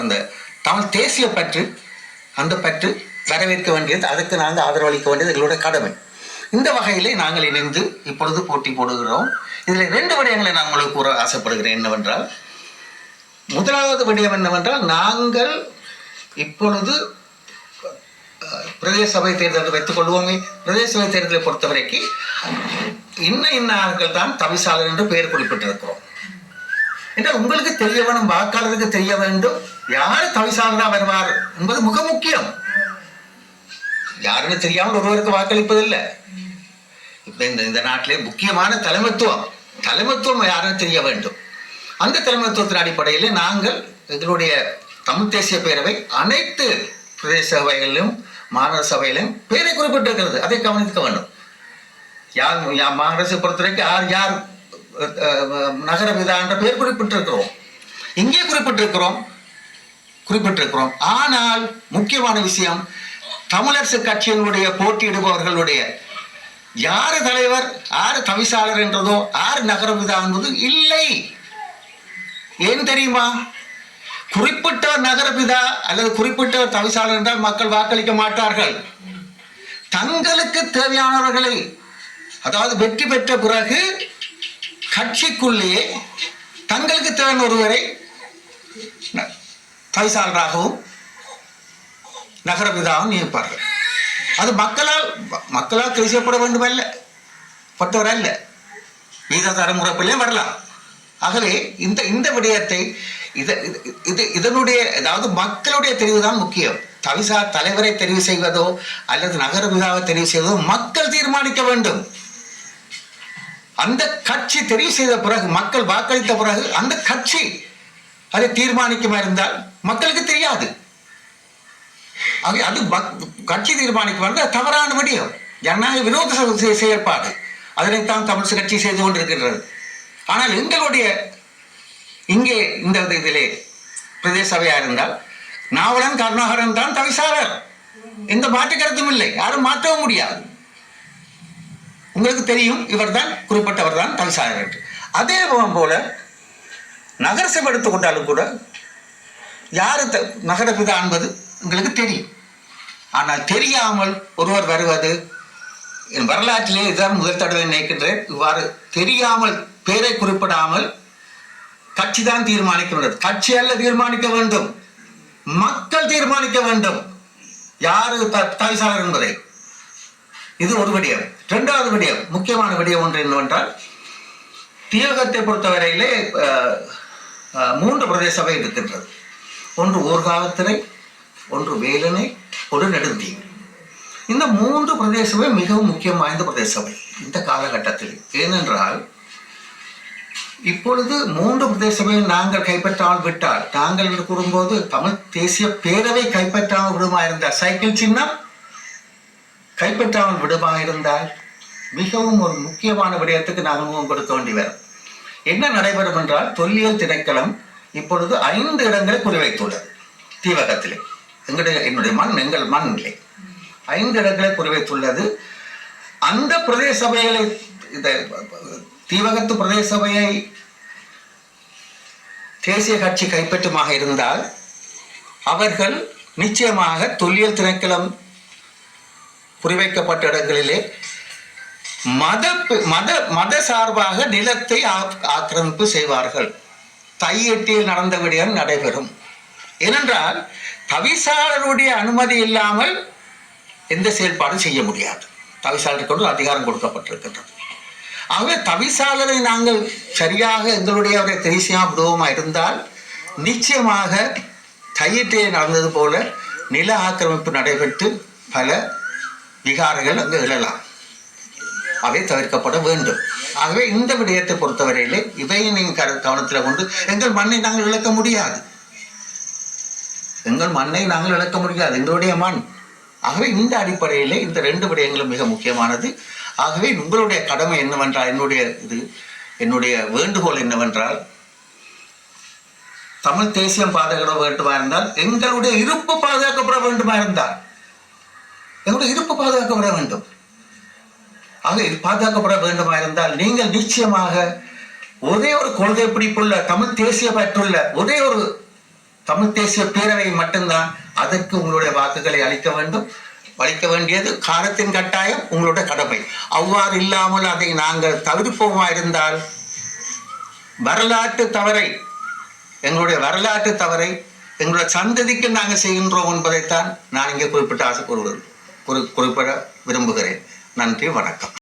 அந்த தமிழ் தேசிய பற்று அந்த பற்று வரவேற்க வேண்டியது அதுக்கு நாங்கள் ஆதரவளிக்க வேண்டியது எங்களுடைய கடமை. இந்த வகையிலே நாங்கள் இணைந்து இப்பொழுது போட்டி போடுகிறோம். இதில் ரெண்டு விடயங்களை நான் உங்களுக்கு கூற ஆசைப்படுகிறேன். என்னவென்றால் முதலாவது விடயம் என்னவென்றால் நாங்கள் இப்பொழுது பிரதேச சபை தேர்தலை வைத்துக் கொள்வோமே. பிரதேச சபை தேர்தலை பொறுத்தவரைக்கு இன்ன இன்ன ஆட்கள் தான் தவிசாளர் என்று பெயர் குறிப்பிட்டிருக்கிறோம். என்றால் உங்களுக்கு தெரிய வேணும் வாக்காளருக்கு தெரிய வேண்டும். யார் தவிசாளராக வருவார் என்பது மிக முக்கியம். யாருன்னு தெரியாமல் ஒருவருக்கு வாக்களிப்பதில்லை. இப்போ இந்த இந்த நாட்டிலே முக்கியமான தலைமைத்துவம் தலைமைத்துவம் யாருன்னு தெரிய வேண்டும். அந்த தலைமைத்துவத்தின் அடிப்படையில் நாங்கள் எங்களுடைய தமிழ் தேசிய பேரவை அனைத்து பிரதேச சபைகளிலும் மாநகர சபையிலும் பேரை குறிப்பிட்டிருக்கிறது. அதை கவனிக்க வேண்டும். யார் யா- மாநகரசை பொறுத்தவரைக்கும் யார் யார் அஹ், அஹ், பேர் பெயர் குறிப்பிட்டிருக்கிறோம். இங்கே குறிப்பிட்டிருக்கிறோம். குறிப்பிட்டிருக்கிறோம். ஆனால் முக்கியமான விஷயம் தமிழரசு கட்சியினுடைய போட்டியிடுபவர்களுடைய யார் தலைவர் யார் தவிசாளர் என்றதோ யார் நகர விதா என்பது இல்லை. ஏன் தெரியுமா? குறிப்பிட்ட நகரபிதா அல்லது குறிப்பிட்ட தவிசாளர் என்றால் மக்கள் வாக்களிக்க மாட்டார்கள். தங்களுக்கு தேவையானவர்களை அதாவது வெற்றி பெற்ற பிறகு கட்சிக்குள்ளேயே தங்களுக்கு தேவையான ஒருவரை ந- தவிசாளராகவும் நகரபிதாவும் நியமிப்பார்கள் அது மக்களால் மக்களால் கை செய்யப்பட வேண்டுமல்ல. பட்டவர் அல்ல வீததார முறைப்பிலே வரலாம். ஆகவே இந்த இந்த விடயத்தை இது இது- இது இதனுடைய அதாவது மக்களுடைய தெரிவு தான் முக்கியம். தவிசா தலைவரை தெரிவு செய்வதோ அல்லது நகர விழாவை தெரிவு செய்வதோ மக்கள் தீர்மானிக்க வேண்டும். அந்த கட்சி தெரிவு செய்த பிறகு மக்கள் வாக்களித்த பிறகு அந்த கட்சி அதை தீர்மானிக்குமா இருந்தால் மக்களுக்கு தெரியாது. அது கட்சி தீர்மானிக்குமா வந்து தவறான விடயம் ஜனநாயக விரோத செயற்பாடு. அதனைத்தான் தமிழ் கட்சி செய்து கொண்டிருக்கின்றது. ஆனால் எங்களுடைய இங்கே இந்த இதிலே பிரதேச சபையாக இருந்தால் நாவலன் கருணாகரன் தான் தவிசாளர் எந்த மாற்று கருத்தும் இல்லை. யாரும் மாற்றவும் முடியாது. உங்களுக்கு தெரியும் இவர்தான் குறிப்பிட்டவர் தான் தவிசாளர் என்று. அதே போல நகரசபை எடுத்துக்கொண்டாலும் கூட யாரு த நகரபிதா என்பது உங்களுக்கு தெரியும். ஆனால் தெரியாமல் ஒருவர் வருவது என் வரலாற்றிலே இதுதான் முதல் தடவை நினைக்கின்றேன். இவ்வாறு தெரியாமல் பேரை குறிப்பிடாமல் கட்சி தான் தீர்மானிக்க வேண்டும் கட்சி அல்ல தீர்மானிக்க வேண்டும். மக்கள் தீர்மானிக்க வேண்டும். யாரு த- என்பதை. இது ஒரு விடயம். இரண்டாவது விடயம் முக்கியமான விடயம் ஒன்று என்னவென்றால் தீவகத்தை பொறுத்தவரையிலே மூன்று பிரதேச சபை இருக்கின்றது. ஒன்று ஊர்காவத்திரை ஒன்று வேலனை ஒரு நெடுந்தீவு. இந்த மூன்று பிரதேச சபை மிகவும் முக்கியம் வாய்ந்த பிரதேச சபை இந்த காலகட்டத்தில். ஏனென்றால் இப்பொழுது மூன்று பிரதேச சபையை நாங்கள் கைப்பற்றாமல் விட்டால் நாங்கள் என்று கூறும்போது தமிழ் தேசிய பேரவை கைப்பற்றாமல் விடுமா இருந்தால் சைக்கிள் சின்னம் கைப்பற்றாமல் விடுமா இருந்தால் மிகவும் ஒரு முக்கியமான விடயத்துக்கு நான் முகம் கொடுக்க வேண்டி வரும். என்ன நடைபெறும் என்றால் தொல்லியல் திணைக்களம் இப்பொழுது ஐந்து இடங்களை குறிவைத்துள்ளது. தீவகத்திலே. எங்களுடைய என்னுடைய மண் எங்கள் மண் இல்லை ஐந்து இடங்களை குறிவைத்துள்ளது. அந்த பிரதேச சபைகளை இந்த தீவகத்து பிரதேச சபையை தேசிய கட்சி கைப்பற்றுமாக இருந்தால் அவர்கள் நிச்சயமாக தொல்லியல் திணைக்களம் குறிவைக்கப்பட்ட இடங்களிலே மத மத மத சார்பாக நிலத்தை ஆக்- ஆக்கிரமிப்பு செய்வார்கள். தையெட்டியில் நடந்த விடயம் நடைபெறும். ஏனென்றால் தவிசாளருடைய அனுமதி இல்லாமல் எந்த செயல்பாடும் செய்ய முடியாது. தவிசாளருக்கு ஒரு அதிகாரம் கொடுக்கப்பட்டிருக்கின்றது. ஆகவே தவிசாளரை நாங்கள் சரியாக எங்களுடைய அவரை தெரிசியா விடுவோமா இருந்தால் நிச்சயமாக தையிட்டே நடந்தது போல நில ஆக்கிரமிப்பு நடைபெற்று பல விகாரங்கள் அங்கு எழலாம் அவை தவிர்க்கப்பட வேண்டும். ஆகவே இந்த விடயத்தை பொறுத்தவரையிலே இவையை நீங்கள் கவனத்தில் கொண்டு எங்கள் மண்ணை நாங்கள் இழக்க முடியாது. எங்கள் மண்ணை நாங்கள் இழக்க முடியாது. எங்களுடைய மண். ஆகவே இந்த அடிப்படையில் இந்த ரெண்டு விடயங்களும் மிக முக்கியமானது. ஆகவே உங்களுடைய கடமை என்னவென்றால் என்னுடைய இது என்னுடைய வேண்டுகோள் என்னவென்றால் தமிழ் தேசியம் பாதுகாக்கப்பட வேண்டுமா இருந்தால் எங்களுடைய இருப்பு பாதுகாக்கப்பட வேண்டுமா இருந்தால் எங்களுடைய இருப்பு பாதுகாக்கப்பட வேண்டும். ஆக இது பாதுகாக்கப்பட வேண்டுமா இருந்தால் நீங்கள் நிச்சயமாக ஒரே ஒரு கொள்கை பிடிப்புள்ள தமிழ் தேசிய பற்றுள்ள ஒரே ஒரு தமிழ் தேசிய பேரவை மட்டும்தான் அதற்கு உங்களுடைய வாக்குகளை அளிக்க வேண்டும். அளிக்க வேண்டியது காலத்தின் கட்டாயம் உங்களுடைய கடமை. அவ்வாறு இல்லாமல் அதை நாங்கள் தவிர்ப்போமா இருந்தால் வரலாற்று தவறை எங்களுடைய வரலாற்று தவறை எங்களுடைய சந்ததிக்கு நாங்கள் செய்கின்றோம் என்பதைத்தான் நான் இங்கே குறிப்பிட்ட ஆசை கூறுகிறேன் குறி குறிப்பிட விரும்புகிறேன். நன்றி வணக்கம்.